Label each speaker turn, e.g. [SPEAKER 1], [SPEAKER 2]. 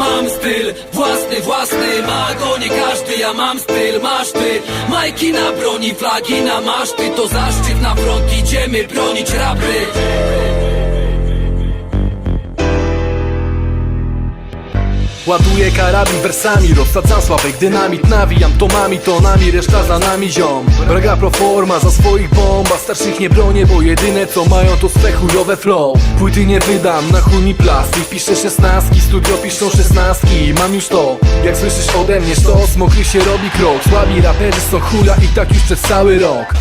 [SPEAKER 1] Mam styl, własny, własny Ma go nie każdy, ja mam styl Masz ty, majki na broni Flagi na maszty, to zaszczyt na front Idziemy bronić rapy.
[SPEAKER 2] Ładuję karabin wersami, rozsadzam sławek dynamit. Nawijam tomami, tonami, reszta za nami ziom. Braga proforma za swoich bomba Starszych nie bronię, bo jedyne co mają to swe chujowe flow. Płyty nie wydam, na chuj mi plastik Piszę szesnastki, studio piszą szesnastki. Mam już to, jak słyszysz ode mnie sztos Mokry się robi krok, słabi raperzy są hula I tak już przez cały rok.